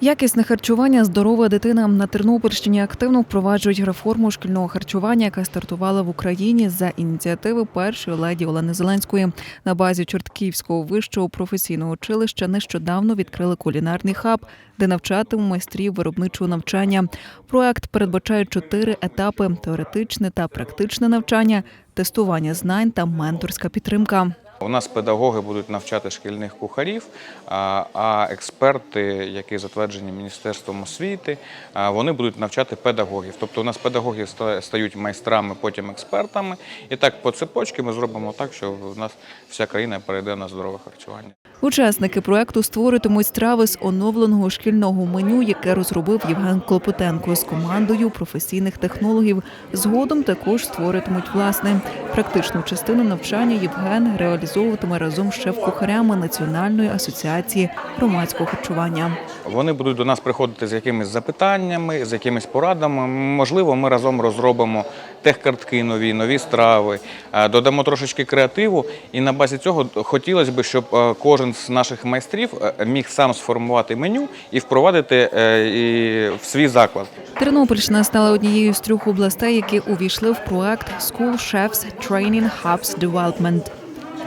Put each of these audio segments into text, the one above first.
Якісне харчування, здорова дитина на Тернопільщині активно впроваджують реформу шкільного харчування, яка стартувала в Україні за ініціативи першої леді Олени Зеленської. На базі Чортківського вищого професійного училища нещодавно відкрили кулінарний хаб, де навчатимуть майстрів виробничого навчання. Проект передбачає чотири етапи: теоретичне та практичне навчання, тестування знань та менторська підтримка. У нас педагоги будуть навчати шкільних кухарів, а експерти, які затверджені Міністерством освіти, вони будуть навчати педагогів. Тобто у нас педагоги стають майстрами, потім експертами. І так по цепочці ми зробимо так, що в нас вся країна перейде на здорове харчування. Учасники проекту створитимуть страви з оновленого шкільного меню, яке розробив Євген Клопотенко з командою професійних технологів. Згодом також створитимуть власне практичну частину навчання. Євген реалізовуватиме разом з шеф-кухарями Національної асоціації громадського харчування. Вони будуть до нас приходити з якимись запитаннями, з якимись порадами. Можливо, ми разом розробимо техкартки нові, нові страви, е, додамо трошечки креативу. І на базі цього хотілося б, щоб е, кожен з наших майстрів е, міг сам сформувати меню і впровадити е, в свій заклад. Тернопільщина стала однією з трьох областей, які увійшли в проект School Chefs Training Hubs Development.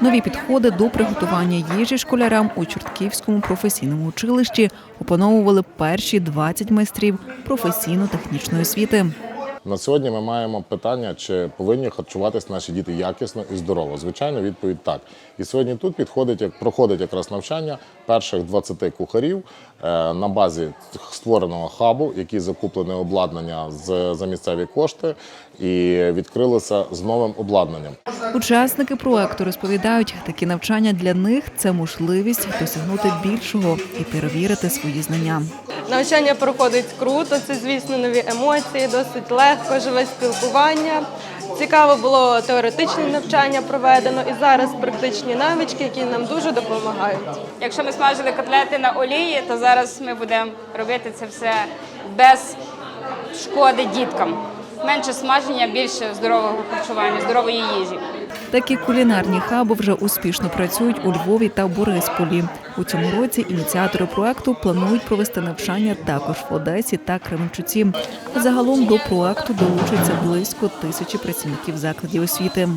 Нові підходи до приготування їжі школярам у Чортківському професійному училищі опановували перші 20 майстрів професійно-технічної освіти. На сьогодні ми маємо питання, чи повинні харчуватись наші діти якісно і здорово. Звичайно, відповідь так. І сьогодні тут підходить, як проходить якраз навчання перших 20 кухарів е, на базі створеного хабу, які закуплене обладнання з за місцеві кошти, і відкрилися з новим обладнанням. Учасники проекту розповідають, такі навчання для них це можливість досягнути більшого і перевірити свої знання. Навчання проходить круто, це, звісно, нові емоції, досить легко, живе спілкування. Цікаво було теоретичне навчання проведено і зараз практичні навички, які нам дуже допомагають. Якщо ми смажили котлети на олії, то зараз ми будемо робити це все без шкоди діткам. Менше смаження, більше здорового харчування, здорової їжі. Такі кулінарні хаби вже успішно працюють у Львові та Борисполі. У цьому році ініціатори проекту планують провести навчання також в Одесі та Кременчуці. Загалом до проекту долучаться близько тисячі працівників закладів освіти.